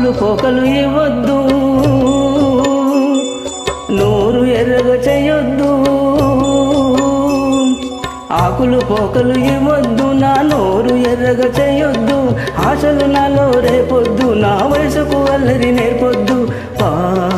ఆకులు పోకలు ఇవ్వద్దు. నోరు ఎర్రగ చేయొద్దు. ఆకులు పోకలు ఇవ్వద్దు. నా నోరు ఎర్రగా చేయొద్దు. ఆశలు నాలో రేపొద్దు. నా వయసుకు అల్లరి నేర్పొద్దు. పా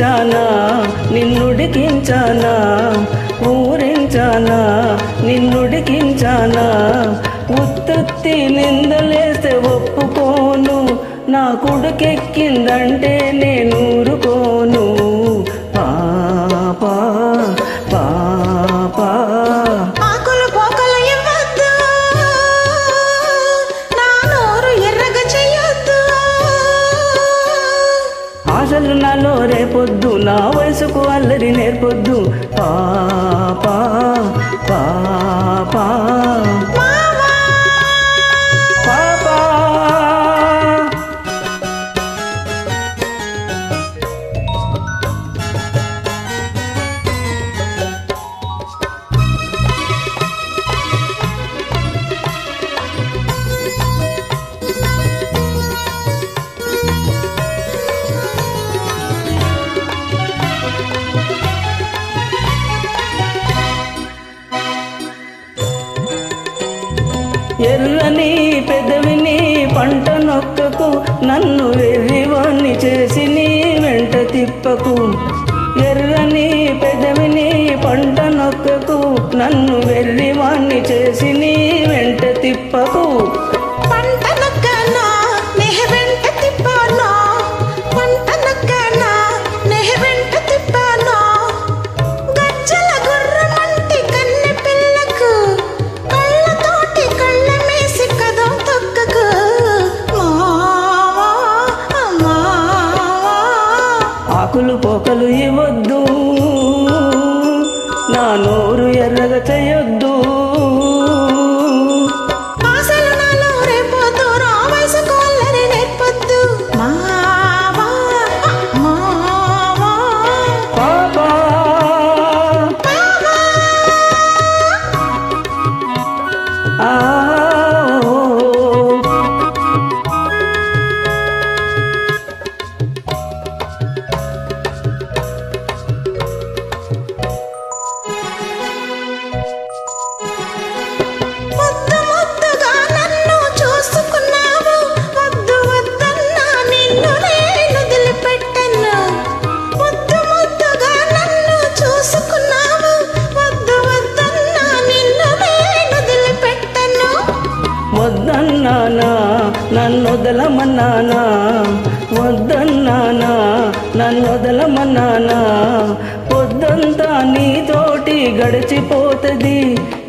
ఊరించానా నిన్నుడికించానా ఊరించానా నిన్నుడికించానా ఉత్తుత్తి నిందలేస్తే ఒప్పుకోను నా కొడుకెక్కిందంటే నేను ఊరుకోను. ఆశలు నాలో రేపొద్దు నా వయసుకు అల్లరి నేర్పొద్దు. పాపా పాపా. ఎర్రని పెదవిని పంట నొక్కకు నన్ను వెర్రివాణ్ణి చేసి నీ వెంట తిప్పకు. ఎర్రని పెదవిని పంట నొక్కకు నన్ను వెర్రివాణ్ణి చేసి నీ వెంట తిప్పకు. పోకలు ఇవ్వద్దు. నా నోరు ఎర్రగా చేయొద్దు ఆశలు వద్దన్నానా నన్ను వదలమన్నానా వద్దన్నానా నన్ను వదలమన్నానా పొద్దంతా నీతోటి గడిచిపోతుంది.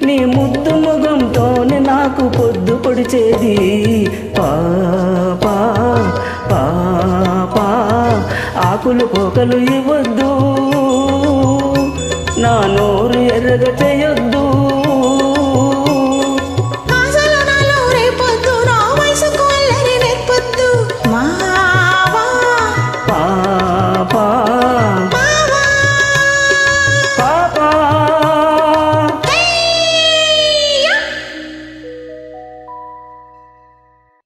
నీ ముద్దు ముఖంతోనే నాకు పొద్దు పొడిచేది. పాపా పాపా ఆకులు పోకలు ఇవ్వ